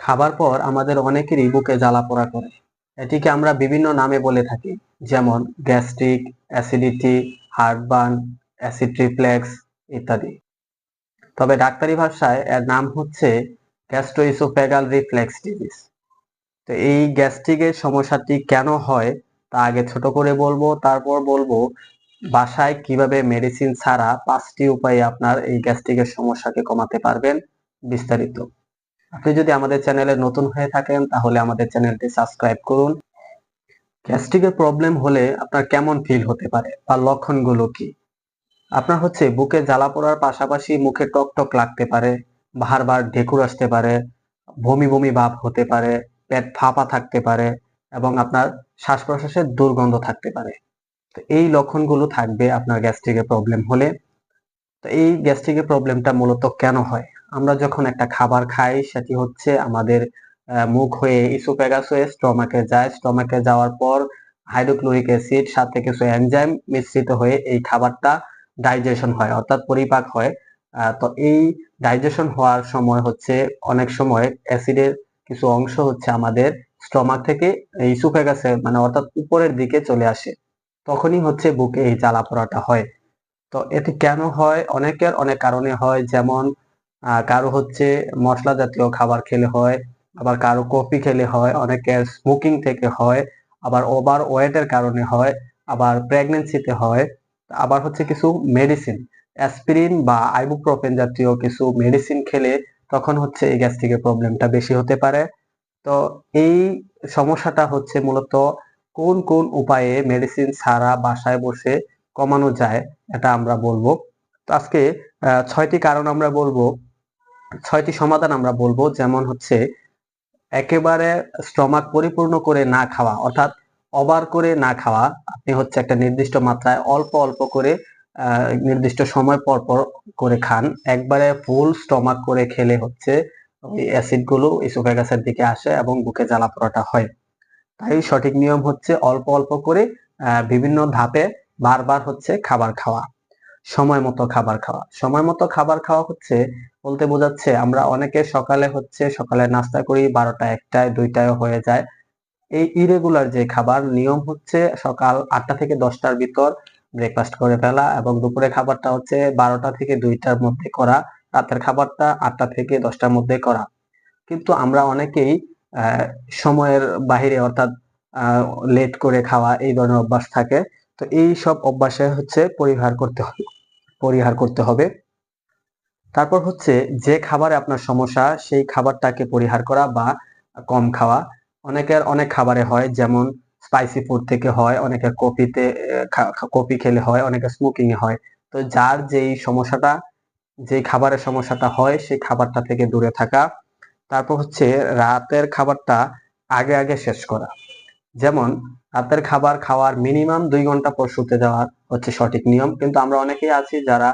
খাবার পর আমাদের অনেকেরই বুকে জ্বালা পোড়া করে। এটিকে আমরা বিভিন্ন নামে বলে থাকি, যেমন gastric, acidity, heartburn, acid reflex ইত্যাদি। তবে ডাক্তারি ভাষায় এর নাম হচ্ছে গ্যাস্ট্রোইসোফেগাল রিফ্লেক্স ডিজিজ। তো এই গ্যাস্ট্রিকের সমস্যাটি কেন হয়, তা আগে ছোট করে বলব, তারপর বলব বাসায় কীভাবে মেডিসিন ছাড়া পাঁচটি উপায়ে আপনার এই গ্যাস্ট্রিকের সমস্যাকে কমাতে পারবেন বিস্তারিত। আপনি যদি আমাদের চ্যানেলে নতুন হয়ে থাকেন, তাহলে আমাদের চ্যানেলটি সাবস্ক্রাইব করুন। গ্যাস্ট্রিকের প্রবলেম হলে আপনার কেমন ফিল হতে পারে বা লক্ষণগুলো কি? আপনার হচ্ছে বুকে জ্বালা পড়ার পাশাপাশি মুখে টক টক লাগতে পারে, বারবার ঢেকুর আসতে পারে, বমি বমি ভাব হতে পারে, পেট ফাঁপা থাকতে পারে এবং আপনার শ্বাস প্রশ্বাসের দুর্গন্ধ থাকতে পারে। তো এই লক্ষণগুলো থাকবে আপনার গ্যাস্ট্রিকের প্রবলেম হলে। তো এই গ্যাস্ট্রিকের প্রবলেমটা মূলত কেন হয়? আমরা যখন একটা খাবার খাই, সেটি হচ্ছে আমাদের মুখ হয়ে ইসোফেগাস হয়ে স্টমাকে যায়। স্টমাকে যাওয়ার পর হাইড্রোক্লোরিক অ্যাসিড সাথে কিছু এনজাইম মিশ্রিত হয়ে এই খাবারটা ডাইজেশন হয়, অর্থাৎ পরিপাক হয়। তো এই ডাইজেশন হওয়ার সময় হচ্ছে, অনেক সময় অ্যাসিডের কিছু অংশ হচ্ছে আমাদের স্টমাক থেকে ইসোফেগাসে মানে অর্থাৎ উপরের দিকে চলে আসে। তখনই হচ্ছে বুকে এই জ্বালা পোড়াটা হয়। তো এটি কেন হয়? অনেকের অনেক কারণে হয়। যেমন কারও হচ্ছে মশলা জাতীয় খাবার খেলে হয়, আবার কারও কফি খেলে হয় অনেকের স্মোকিং থেকে হয়, আবার ওভার ওয়েটের কারণে হয়, আবার প্রেগনেন্সিতে হয়, আবার হচ্ছে কিছু মেডিসিন অ্যাসপিরিন বা আইবুপ্রোফেন জাতীয় কিছু মেডিসিন খেলে তখন হচ্ছে এই গ্যাস্ট্রিকের প্রবলেমটা বেশি হতে পারে। তো এই সমস্যাটা হচ্ছে মূলত কোন কোন উপায়ে মেডিসিন ছাড়া বাসায় বসে কমানো যায়, এটা আমরা বলব। তো আজকে ছয়টি কারণ আমরা বলব। ছয়টি সমাধান আমরা বলব। যেমন হচ্ছে, একেবারে স্টমাক পরিপূর্ণ করে না খাওয়া, অর্থাৎ অবার করে না খাওয়া। আপনি হচ্ছে একটা নির্দিষ্ট মাত্রায় অল্প অল্প করে নির্দিষ্ট সময় পর পর করে খান। একবারে ফুল স্টমাক করে খেলে হচ্ছে ওই অ্যাসিডগুলো ইসোফেগাসের দিকে আসে এবং বুকে জ্বালা পোড়াটা হয়। তাই সঠিক নিয়ম হচ্ছে অল্প অল্প করে বিভিন্ন ধাপে বারবার হচ্ছে খাবার খাওয়া। সময় মতো খাবার খাওয়া। সময় মতো খাবার খাওয়া হচ্ছে বলতে বোঝাচ্ছে আমরা অনেকে সকালে হচ্ছে সকালে নাস্তা করি, বারোটা, একটায় দুইটায় হয়ে যায়। এই ইরেগুলার যে খাবার, নিয়ম হচ্ছে সকাল আটটা থেকে দশটার ভিতর ব্রেকফাস্ট করে ফেলা এবং দুপুরে খাবারটা হচ্ছে বারোটা থেকে দুইটার মধ্যে করা, রাতের খাবারটা আটটা থেকে দশটার মধ্যে করা। কিন্তু আমরা অনেকেই সময়ের বাহিরে অর্থাৎ লেট করে খাওয়া এই ধরনের অভ্যাস থাকে। তো এই সব অভ্যাসে হচ্ছে পরিহার করতে হবে পরিহার করতে হবে। তারপর হচ্ছে যে খাবারে আপনার সমস্যা, সেই খাবারটাকে পরিহার করা বা কম খাওয়া। অনেকের অনেক খাবারে হয়, যেমন স্পাইসি ফুড থেকে হয়, অনেকের কফিতে কফি খেলে হয়, অনেকের স্মোকিং এ হয়। তো যার যেই সমস্যাটা যে খাবারের সমস্যাটা হয়, সেই খাবারটা থেকে দূরে থাকা। তারপর হচ্ছে রাতের খাবারটা আগে আগে শেষ করা। যেমন, রাতের খাবার খাওয়ার মিনিমাম দুই ঘণ্টা পর শুতে যাওয়া হচ্ছে সঠিক নিয়ম। কিন্তু আমরা অনেকেই আছি যারা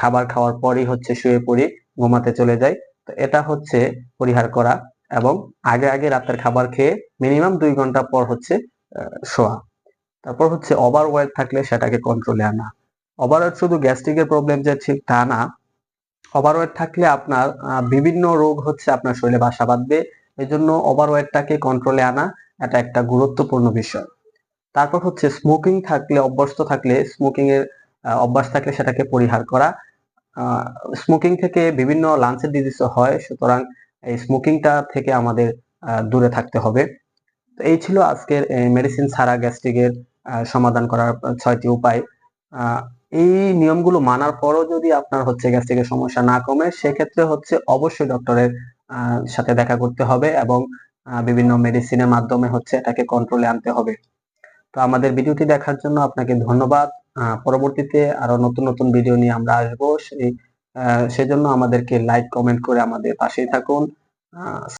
খাবার খাওয়ার পরই হচ্ছে শুয়ে পড়ি, ঘুমাতে চলে যাই। তো এটা হচ্ছে পরিহার করা এবং আগে আগে রাতের খাবার খেয়ে মিনিমাম দুই ঘণ্টা পর হচ্ছে শোয়া। তারপর হচ্ছে ওভার ওয়েট থাকলে সেটাকে কন্ট্রোলে আনা। ওভার ওয়েট শুধু গ্যাস্ট্রিকের প্রবলেম যে ঠিক তা না। ওভার ওয়েট থাকলে আপনার বিভিন্ন রোগ হচ্ছে আপনার শরীরে বাসা বাঁধবে। এই জন্য ওভার ওয়েটটাকে কন্ট্রোলে আনা। এটা একটা গুরুত্বপূর্ণ বিষয়। তারপর হচ্ছে স্মোকিং থাকলে, অভ্যস্ত থাকলে স্মোকিং এর অভ্যাস থাকলে সেটাকে পরিহার করা। স্মোকিং থেকে বিভিন্ন লাঞ্চের ডিজিজ হয়, সুতরাং এই স্মোকিংটা থেকে আমাদের দূরে থাকতে হবে। তো এই ছিল আজকের মেডিসিন ছাড়া গ্যাস্ট্রিকের সমাধান করার ছয়টি উপায়। এই নিয়মগুলো মানার পরও যদি আপনার হচ্ছে গ্যাস্ট্রিকের সমস্যা না কমে, সেক্ষেত্রে হচ্ছে অবশ্যই ডক্টরের সাথে দেখা করতে হবে এবং বিভিন্ন মেডিসিনের মাধ্যমে হচ্ছে এটাকে কন্ট্রোলে আনতে হবে। তো আমাদের ভিডিওটি দেখার জন্য আপনাকে ধন্যবাদ। পরবর্তীতে আরও নতুন নতুন ভিডিও নিয়ে আমরা আসব। সেই সেজন্য আমাদেরকে লাইক কমেন্ট করে আমাদের পাশেই থাকুন।